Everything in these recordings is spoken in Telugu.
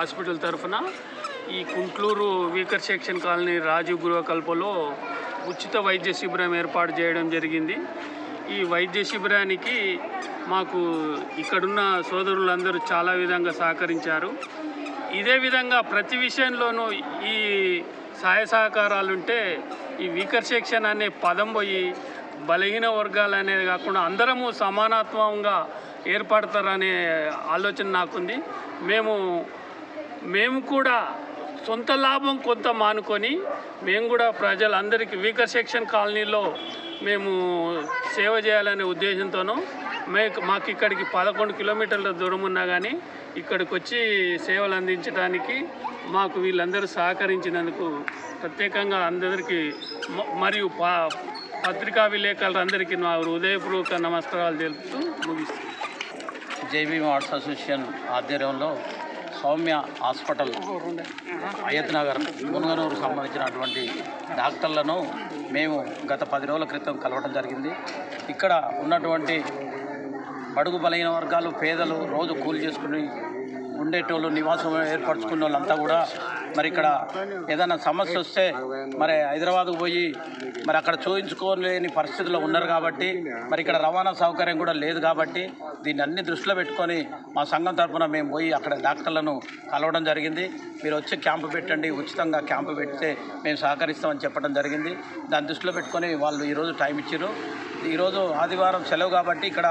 హాస్పిటల్ తరఫున ఈ Kuntloor weaker section colony Rajiv గృహకల్పలో ఉచిత వైద్య శిబిరం ఏర్పాటు చేయడం జరిగింది. ఈ వైద్య శిబిరానికి మాకు ఇక్కడున్న సోదరులందరూ చాలా విధంగా సహకరించారు. ఇదే విధంగా ప్రతి విషయంలోనూ ఈ సహాయ సహకారాలుంటే ఈ వీకర్ సెక్షన్ అనే పదం పోయి బలహీన వర్గాలు అనేది కాకుండా అందరము సమానత్వంగా ఏర్పడతారనే ఆలోచన నాకుంది. మేము మేము కూడా సొంత లాభం కొంత మానుకొని మేము కూడా ప్రజలందరికీ వీకర్ సెక్షన్ కాలనీలో మేము సేవ చేయాలనే ఉద్దేశంతోనూ మే మాకు ఇక్కడికి పదకొండు కిలోమీటర్ల దూరం ఉన్నా కానీ ఇక్కడికి వచ్చి సేవలు అందించడానికి మాకు వీళ్ళందరూ సహకరించినందుకు ప్రత్యేకంగా అందరికీ మరియు పా పత్రికా విలేకరులందరికీ నా హృదయపూర్వక నమస్కారాలు తెలుపుతూ ముగిస్తాను జేబీ ఆర్ట్స్ అసోసియేషన్ ఆధ్వర్యంలో సౌమ్య హాస్పిటల్ అయ్యత్ నగర్ మునగనూరు సంబంధించినటువంటి డాక్టర్లను మేము గత పది రోజుల క్రితం కలవడం జరిగింది. ఇక్కడ ఉన్నటువంటి బడుగు బలహీన వర్గాలు పేదలు రోజు కూలి చేసుకుని ఉండేటోళ్ళు నివాసం ఏర్పరచుకున్న వాళ్ళంతా కూడా మరి ఇక్కడ ఏదైనా సమస్య వస్తే మరి హైదరాబాద్కు పోయి మరి అక్కడ చూయించుకోలేని పరిస్థితుల్లో ఉన్నారు కాబట్టి మరి ఇక్కడ రవాణా సౌకర్యం కూడా లేదు కాబట్టి దీన్ని అన్ని దృష్టిలో పెట్టుకొని మా సంఘం తరఫున మేము పోయి అక్కడ డాక్టర్లను కలవడం జరిగింది. మీరు వచ్చి క్యాంపు పెట్టండి ఉచితంగా క్యాంపు పెడితే మేము సహకరిస్తామని చెప్పడం జరిగింది. దాన్ని దృష్టిలో పెట్టుకొని వాళ్ళు ఈరోజు టైం ఇచ్చారు ఈరోజు ఆదివారం సెలవు కాబట్టి ఇక్కడ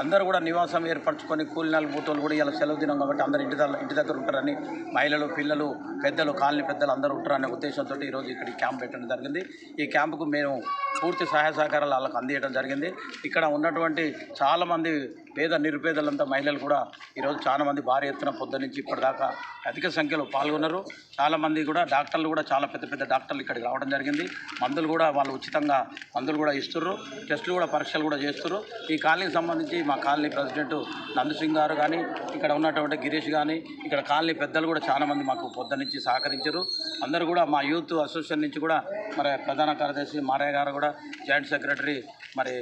అందరూ కూడా నివాసం ఏర్పరచుకొని కూలినాలు బూతోళ్ళు కూడా ఇలా సెలవు దినం కాబట్టి అందరు ఇంటి దగ్గర ఇంటి దగ్గర ఉంటారని మహిళలు పిల్లలు పెద్దలు కాలనీ పెద్దలు అందరూ ఉంటారనే ఉద్దేశంతో ఈరోజు ఇక్కడ క్యాంప్ పెట్టడం జరిగింది. ఈ క్యాంపుకు మేము పూర్తి సహాయ సహకారాలు వాళ్ళకు అందియడం జరిగింది. ఇక్కడ ఉన్నటువంటి చాలామంది పేద నిరుపేదలంతా మహిళలు కూడా ఈరోజు చాలా మంది భారీ ఎత్తున పొద్దు నుంచి ఇప్పటిదాకా అధిక సంఖ్యలో పాల్గొన్నారు. చాలామంది కూడా డాక్టర్లు కూడా చాలా పెద్ద పెద్ద డాక్టర్లు ఇక్కడికి రావడం జరిగింది. మందులు కూడా వాళ్ళు ఉచితంగా మందులు కూడా ఇస్తుర్రు. టెస్టులు కూడా పరీక్షలు కూడా చేస్తుర్రు. ఈ కాలనీకి సంబంధించి మా కాలనీ ప్రెసిడెంట్ నందసింగ్ గారు కానీ ఇక్కడ ఉన్నటువంటి గిరీష్ కానీ ఇక్కడ కాలనీ పెద్దలు కూడా చాలామంది మాకు పొద్దు నుంచి సహకరించారు. అందరూ కూడా మా యూత్ అసోసియేషన్ నుంచి కూడా మరి ప్రధాన కార్యదర్శి మారయ్య గారు కూడా జాయింట్ సెక్రటరీ మరి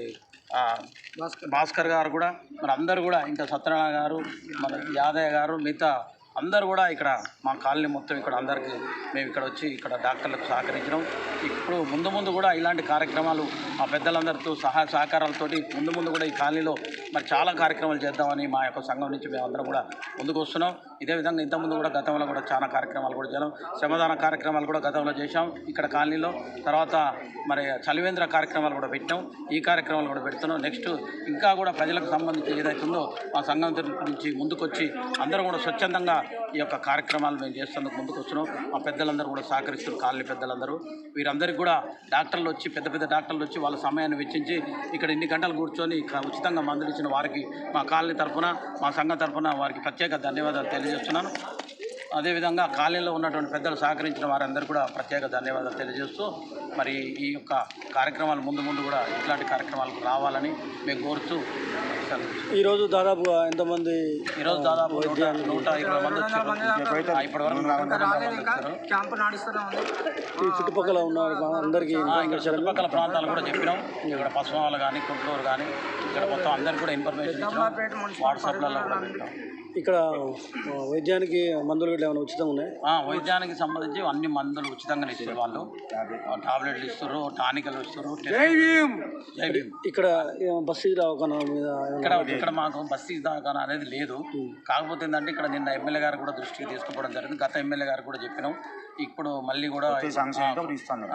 భాస్కర్ గారు కూడా మరి అందరూ కూడా ఇంకా సత్యనారాయణ గారు మన యాదయ్య గారు మిగతా అందరూ కూడా ఇక్కడ మా కాలనీ మొత్తం ఇక్కడ అందరికీ మేము ఇక్కడ వచ్చి ఇక్కడ డాక్టర్లకు సహకరించడం. ఇప్పుడు ముందు ముందు కూడా ఇలాంటి కార్యక్రమాలు మా పెద్దలందరితో సహాయ సహకారాలతోటి ముందు ముందు కూడా ఈ కాలనీలో మరి చాలా కార్యక్రమాలు చేద్దామని మా యొక్క సంఘం నుంచి మేము అందరం కూడా ముందుకు వస్తున్నాం. ఇదే విధంగా ఇంతకుముందు కూడా గతంలో కూడా చాలా కార్యక్రమాలు కూడా చేయడం శ్రమదాన కార్యక్రమాలు కూడా గతంలో చేశాం. ఇక్కడ కాలనీలో తర్వాత మరి చలివేంద్ర కార్యక్రమాలు కూడా పెట్టాం. ఈ కార్యక్రమాలు కూడా పెడుతున్నాం. నెక్స్ట్ ఇంకా కూడా ప్రజలకు సంబంధించి ఏదైతుందో మా సంఘం నుంచి ముందుకొచ్చి అందరం కూడా స్వచ్ఛందంగా ఈ యొక్క కార్యక్రమాలు మేము చేసేందుకు ముందుకు వచ్చినాం మా పెద్దలందరూ కూడా సహకరిస్తున్నారు కాలనీ పెద్దలందరూ. వీరందరికీ కూడా డాక్టర్లు వచ్చి పెద్ద పెద్ద డాక్టర్లు వచ్చి వాళ్ళ సమయాన్ని వెచ్చించి ఇక్కడ ఇన్ని గంటలు కూర్చొని ఉచితంగా మందులు ఇచ్చిన వారికి మా కాలనీ తరఫున మా సంఘం తరఫున వారికి ప్రత్యేక ధన్యవాదాలు తెలియజేస్తున్నాను. అదేవిధంగా కాలనీలో ఉన్నటువంటి పెద్దలు సహకరించిన వారందరూ కూడా ప్రత్యేక ధన్యవాదాలు తెలియజేస్తూ మరి ఈ యొక్క కార్యక్రమాలు ముందు ముందు కూడా ఇట్లాంటి కార్యక్రమాలకు రావాలని మేము కోరుతూ ఈరోజు దాదాపుగా ఎంతమంది ఈరోజు దాదాపు నూట ఇరవై మంది వచ్చారు. ఇప్పటి వరకు క్యాంపు నడుస్తూనే ఉంది. ఈ చుట్టుపక్కల ఉన్న అందరికీ చుట్టుపక్కల ప్రాంతాలు కూడా చెప్పినాం. ఇక్కడ పశ్చిమాలు కానీ కుంటూరు కానీ ఇక్కడ మొత్తం అందరికి కూడా ఇన్ఫర్మేషన్ వాట్సాప్లలో కూడా పెట్టాం. ఇక్కడ వైద్యానికి మందులు గిట్ల ఏమైనా ఉచితంగా ఉన్నాయి? ఆ, వైద్యానికి సంబంధించి అన్ని మందులు ఉచితంగా ఇస్తారు వాళ్ళు. టాబ్లెట్లు ఇస్తారు టానికలు ఇస్తారు ఇక్కడ బస్సు మీద ఇక్కడ ఇక్కడ మాకు బస్సు దాకా అనేది లేదు. కాకపోతే ఏంటంటే ఇక్కడ నిన్న ఎమ్మెల్యే గారు కూడా దృష్టికి తీసుకుపోవడం జరిగింది. గత ఎమ్మెల్యే గారు కూడా చెప్పినాం. ఇప్పుడు మళ్ళీ కూడా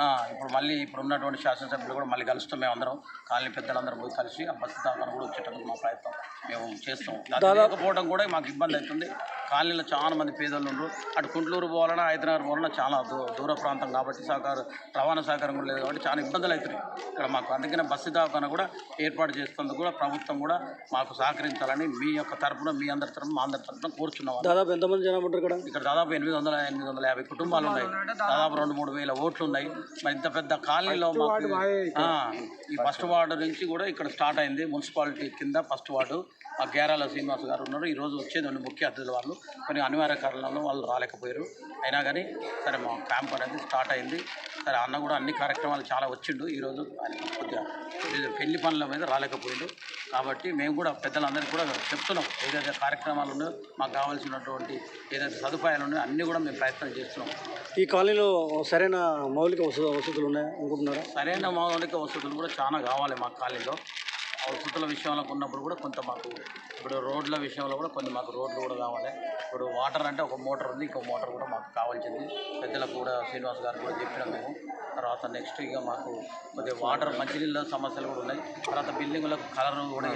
ఆ, ఇప్పుడు మళ్ళీ ఇప్పుడు ఉన్నటువంటి శాసనసభ్యులు కూడా మళ్ళీ కలుస్తాం మేము అందరం. కాలనీ పెద్దలందరం పోయి కలిసి ఆ బస్సు దాకా కూడా వచ్చేటప్పుడు మా ప్రయత్నం మేము చేస్తాం. అది లేకపోవడం కూడా మాకు ఇబ్బంది అవుతుంది. కాలనీలో చాలా మంది పేదలు ఉన్నారు అటు కుంట్లూరు పోవాలన్నా హైదరాబాద్ పోవాలన్నా చాలా దూ దూర ప్రాంతం కాబట్టి సహకారం రవాణా సహకారం కూడా లేదు కాబట్టి చాలా ఇబ్బందులు అవుతున్నాయి. ఇక్కడ మాకు అందుకనే బస్సు దవాఖాన కూడా ఏర్పాటు చేస్తున్నందుకు కూడా ప్రభుత్వం కూడా మాకు సహకరించాలని మీ యొక్క తరపున మీ అందరి తరపున మా అందరి తరపున కోరుచున్నాం. దాదాపు ఎంతమంది జనాభా ఉంటారు ఇక్కడ? ఇక్కడ దాదాపు ఎనిమిది వందల ఎనిమిది వందల యాభై కుటుంబాలు ఉన్నాయి. దాదాపు రెండు మూడు వేల ఓట్లు ఉన్నాయి. మరి ఇంత పెద్ద కాలనీలో ఈ ఫస్ట్ వార్డు నుంచి కూడా ఇక్కడ స్టార్ట్ అయింది. మున్సిపాలిటీ కింద ఫస్ట్ వార్డు. ఆ గేరాల శ్రీనివాస్ గారు ఉన్నారు. ఈరోజు వచ్చి వచ్చేది ఉండే ముఖ్య అతిథుల వాళ్ళు. కొన్ని అనివార్య కారణాలను వాళ్ళు రాలేకపోయారు. అయినా కానీ సరే మా క్యాంప్ అనేది స్టార్ట్ అయింది. సరే అన్న కూడా అన్ని కార్యక్రమాలు చాలా వచ్చిండు. ఈరోజు ఆయన కొద్దిగా ఇది పెళ్ళి పనుల మీద రాలేకపోయిండు. కాబట్టి మేము కూడా పెద్దలందరికీ కూడా చెప్తున్నాం. ఏదైతే కార్యక్రమాలు ఉన్నాయో మాకు కావాల్సినటువంటి ఏదైతే సదుపాయాలు ఉన్నాయో అన్నీ కూడా మేము ప్రయత్నం చేస్తున్నాం. ఈ కాలనీలో సరైన మౌలిక వస- వసతులు ఉన్నాయా? అనుకుంటున్నారా? సరైన మౌలిక వసతులు కూడా చాలా కావాలి మా కాలనీలో. వసతుల విషయంలో ఉన్నప్పుడు కూడా కొంత మాకు ఇప్పుడు రోడ్ల విషయంలో కూడా కొన్ని మాకు రోడ్లు కూడా కావాలి. ఇప్పుడు వాటర్ అంటే ఒక మోటార్ ఉంది ఇంకో మోటార్ కూడా మాకు కావాల్సింది. పెద్దలకు కూడా శ్రీనివాస్ గారు కూడా చెప్పినాం మేము. తర్వాత నెక్స్ట్ ఇక మాకు కొద్దిగా వాటర్ మంచినీళ్ళ సమస్యలు కూడా ఉన్నాయి. తర్వాత బిల్డింగ్లకు కలర్ కూడా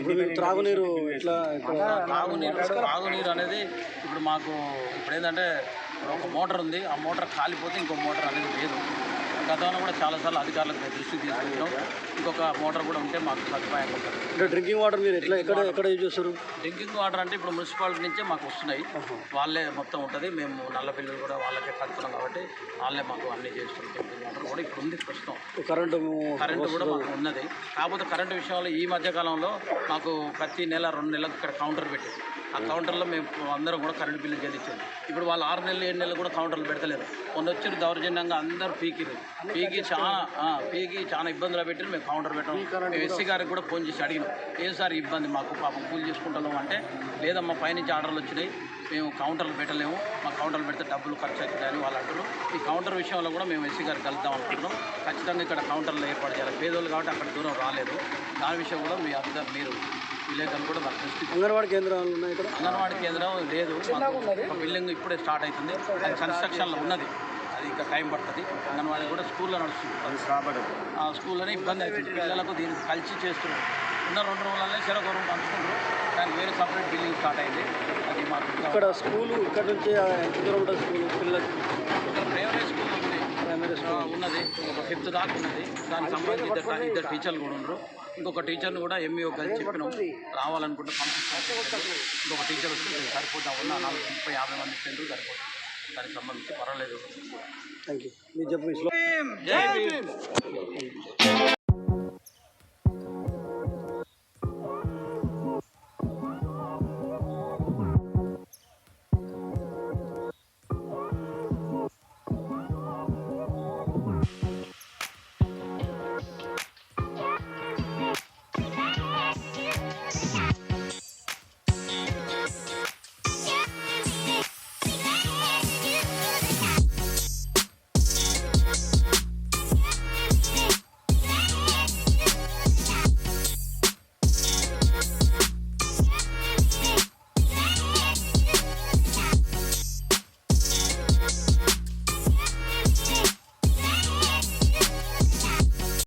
ఇప్పుడు త్రాగునీరు ఎట్లా తాగునీరు తాగునీరు అనేది ఇప్పుడు మాకు ఇప్పుడు ఏంటంటే ఒక మోటార్ ఉంది. ఆ మోటార్ కాలిపోతే ఇంకో మోటార్ అనేది లేదు. గతంలో కూడా చాలాసార్లు అధికారులకు దృష్టికి తీసుకుంటున్నాం. ఇంకొక మోటార్ కూడా ఉంటే మాకు సదుపాయంగా ఉంటుంది. డ్రింకింగ్ వాటర్ మీరు ఎట్లా ఎక్కడ ఎక్కడ యూజ్ చేస్తారు? డ్రింకింగ్ వాటర్ అంటే ఇప్పుడు మున్సిపాలిటీ నుంచే మాకు వస్తున్నాయి. వాళ్ళే మొత్తం ఉంటుంది. మేము నల్ల బిల్లులు కూడా వాళ్ళకే కడుతున్నాం కాబట్టి వాళ్ళే మాకు అన్నీ చేస్తున్నారు. డ్రింకింగ్ వాటర్ కూడా ఇప్పుడు ఉంది ప్రస్తుతం. కరెంటు కరెంటు కూడా మాకు ఉన్నది. కాకపోతే కరెంటు విషయంలో ఈ మధ్య కాలంలో మాకు ప్రతి నెల రెండు నెలలకు ఇక్కడ కౌంటర్ పెట్టింది ఆ కౌంటర్లో మేము అందరం కూడా కరెంటు బిల్లు చెల్లించాము. ఇప్పుడు వాళ్ళు ఆరు నెలలు ఏడు నెలలు కూడా కౌంటర్లు పెడతలేదు. మొన్న వచ్చి దౌర్జన్యంగా అందరూ పీకిరు పీకి చాలా పీకి చాలా ఇబ్బందులు పెట్టి మేము కౌంటర్ పెట్టాం మేము ఎస్సీ గారికి కూడా ఫోన్ చేసి అడిగినాం. ఏం సార్ ఇబ్బంది మాకు? పాపం కూలి చేసుకుంటాము అంటే లేదమ్మా పైనుంచి ఆర్డర్లు వచ్చినాయి. మేము కౌంటర్లు పెట్టలేము. మా కౌంటర్లు పెడితే డబ్బులు ఖర్చు అవుతాయని వాళ్ళు అంటారు ఈ కౌంటర్ విషయంలో కూడా మేము ఎస్సీ గారికి కలుద్దాం అనుకుంటున్నాం. ఖచ్చితంగా ఇక్కడ కౌంటర్లు ఏర్పాటు చేయాలి. పేదోళ్ళు కాబట్టి అక్కడ దూరం రాలేదు. దాని విషయం కూడా మీ అందరు మీరు విలేకరులు కూడా అంగన్వాడీ కేంద్రాలు ఉన్నాయి ఇక్కడ? అంగన్వాడీ కేంద్రం లేదు. ఒక బిల్డింగ్ ఇప్పుడే స్టార్ట్ అవుతుంది. అది కన్స్ట్రక్షన్లో ఉన్నది. అది ఇంకా టైం పడుతుంది. అంగన్వాడీ కూడా స్కూల్లో నడుస్తుంది. అది రాబడదు. ఆ స్కూల్లోనే ఇబ్బంది అవుతుంది. పిల్లలకు దీనికి కలిసి చేస్తున్నారు. ఉన్న రెండు రోజులనే చెరకు రూమ్ పంచుకుంటారు దానికి వేరే సపరేట్ బిల్డింగ్ స్టార్ట్ అయింది. అది మాకు ఇంకా ఇక్కడ స్కూలు ఇక్కడ నుంచి ఆ, ఎంత దూరం ఉంటుంది స్కూల్ పిల్లలకి? స్కూల్ ఉంది. ఉన్నది. ఒక ఫిఫ్త్ దాకా ఉన్నది. దానికి సంబంధించి ఇద్దరు ఇద్దరు టీచర్లు కూడా ఉన్నారు. ఇంకొక టీచర్ని కూడా ఎంఈఓ కలిసి చెప్పినాం. రావాలనుకుంటే పంపిస్తాం. ఇంకొక టీచర్ వస్తే సరిపోతా ఉన్న నాలుగు ముప్పై యాభై మంది స్టూడెంట్లు సరిపోతుంది దానికి సంబంధించి పర్వాలేదు. థ్యాంక్ యూ మీరు చెప్పు